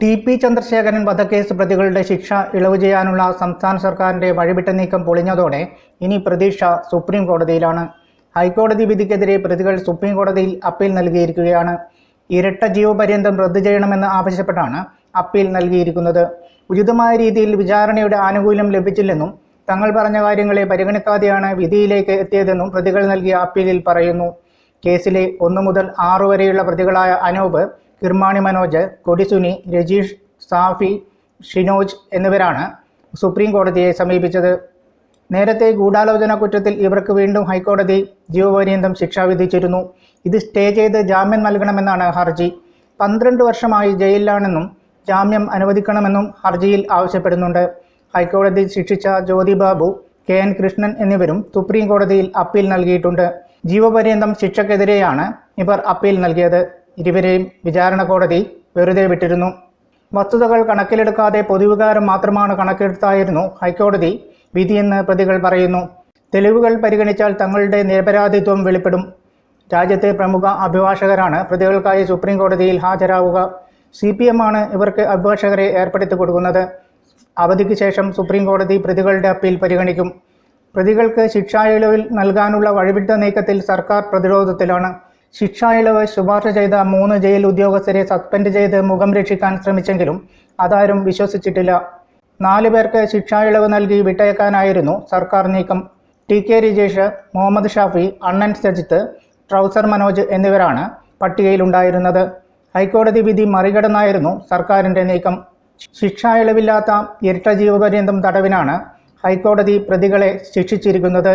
T P Chandrasekharan വധക്കേസ് പ്രതികളുടെ ശിക്ഷ ഇളവ് ചെയ്യാനുള്ള സംസ്ഥാന സർക്കാരിന്റെ വഴിവിട്ട നീക്കം പൊളിഞ്ഞതോടെ ഇനി പ്രതീക്ഷ സുപ്രീം കോടതിയിലാണ്. ഹൈക്കോടതി വിധിക്കെതിരെ പ്രതികൾ സുപ്രീം കോടതിയിൽ അപ്പീൽ നൽകിയിരിക്കുകയാണ്. ഇരട്ട ജീവപര്യന്തം റദ്ദു ചെയ്യണമെന്ന് ആവശ്യപ്പെട്ടാണ് അപ്പീൽ നൽകിയിരിക്കുന്നത്. ഉചിതമായ രീതിയിൽ വിചാരണയുടെ ആനുകൂല്യം ലഭിച്ചില്ലെന്നും തങ്ങൾ പറഞ്ഞ കാര്യങ്ങളെ പരിഗണിക്കാതെയാണ് വിധിയിലേക്ക് എത്തിയതെന്നും പ്രതികൾ നൽകിയ അപ്പീലിൽ പറയുന്നു. കേസിലെ ഒന്നു മുതൽ ആറു വരെയുള്ള പ്രതികളായ അനൂപ് കിർമാണി മനോജ് കൊടിസുനി രജീഷ് സാഫി ഷിനോജ് എന്നിവരാണ് സുപ്രീം കോടതിയെ സമീപിച്ചത്. നേരത്തെ ഗൂഢാലോചന കുറ്റത്തിൽ ഇവർക്ക് വീണ്ടും ഹൈക്കോടതി ജീവപര്യന്തം ശിക്ഷ വിധിച്ചിരുന്നു. ഇത് സ്റ്റേ ചെയ്ത് ജാമ്യം നൽകണമെന്നാണ് ഹർജി. പന്ത്രണ്ട് വർഷമായി ജയിലിലാണെന്നും ജാമ്യം അനുവദിക്കണമെന്നും ഹർജിയിൽ ആവശ്യപ്പെടുന്നുണ്ട്. ഹൈക്കോടതി ശിക്ഷിച്ച ജ്യോതി ബാബു കെ എൻ കൃഷ്ണൻ എന്നിവരും സുപ്രീം കോടതിയിൽ അപ്പീൽ നൽകിയിട്ടുണ്ട്. ജീവപര്യന്തം ശിക്ഷക്കെതിരെയാണ് ഇവർ അപ്പീൽ നൽകിയത്. ഇരുവരെയും വിചാരണ കോടതി വെറുതെ വിട്ടിരുന്നു. വസ്തുതകൾ കണക്കിലെടുക്കാതെ പൊതുവികാരം മാത്രമാണ് കണക്കെടുത്തായിരുന്നു ഹൈക്കോടതി വിധിയെന്ന് പ്രതികൾ പറയുന്നു. തെളിവുകൾ പരിഗണിച്ചാൽ തങ്ങളുടെ നിരപരാധിത്വം വെളിപ്പെടും. രാജ്യത്തെ പ്രമുഖ അഭിഭാഷകരാണ് പ്രതികൾക്കായി സുപ്രീം കോടതിയിൽ ഹാജരാവുക. സി പി എം ആണ് ഇവർക്ക് അഭിഭാഷകരെ ഏർപ്പെടുത്തി കൊടുക്കുന്നത്. അവധിക്ക് ശേഷം സുപ്രീം കോടതി പ്രതികളുടെ അപ്പീൽ പരിഗണിക്കും. പ്രതികൾക്ക് ശിക്ഷാ ഇളവിൽ നൽകാനുള്ള വഴിവിട്ട നീക്കത്തിൽ സർക്കാർ പ്രതിരോധത്തിലാണ്. ശിക്ഷാ ഇളവ് ശുപാർശ ചെയ്ത മൂന്ന് ജയിൽ ഉദ്യോഗസ്ഥരെ സസ്പെൻഡ് ചെയ്ത് മുഖം രക്ഷിക്കാൻ ശ്രമിച്ചെങ്കിലും അതാരും വിശ്വസിച്ചിട്ടില്ല. നാലു പേർക്ക് ശിക്ഷാ ഇളവ് നൽകി വിട്ടയക്കാനായിരുന്നു സർക്കാർ നീക്കം. T K Rajesh Muhammad Shafi Annan Sajith trouser Manoj എന്നിവരാണ് പട്ടികയിലുണ്ടായിരുന്നത്. ഹൈക്കോടതി വിധി മറികടന്നായിരുന്നു സർക്കാരിന്റെ നീക്കം. ശിക്ഷാ ഇളവില്ലാത്ത ഇരട്ട ജീവപര്യന്തം തടവിനാണ് ഹൈക്കോടതി പ്രതികളെ ശിക്ഷിച്ചിരിക്കുന്നത്.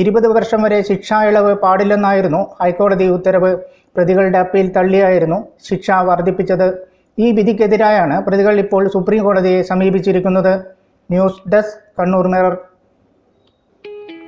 ഇരുപത് വർഷം വരെ ശിക്ഷാ ഇളവ് പാടില്ലെന്നായിരുന്നു ഹൈക്കോടതി ഉത്തരവ്. പ്രതികളുടെ അപ്പീൽ തള്ളിയായിരുന്നു ശിക്ഷ വർദ്ധിപ്പിച്ചത്. ഈ വിധിക്കെതിരായാണ് പ്രതികൾ ഇപ്പോൾ സുപ്രീം കോടതിയെ സമീപിച്ചിരിക്കുന്നത്. News desk Kannur mirror.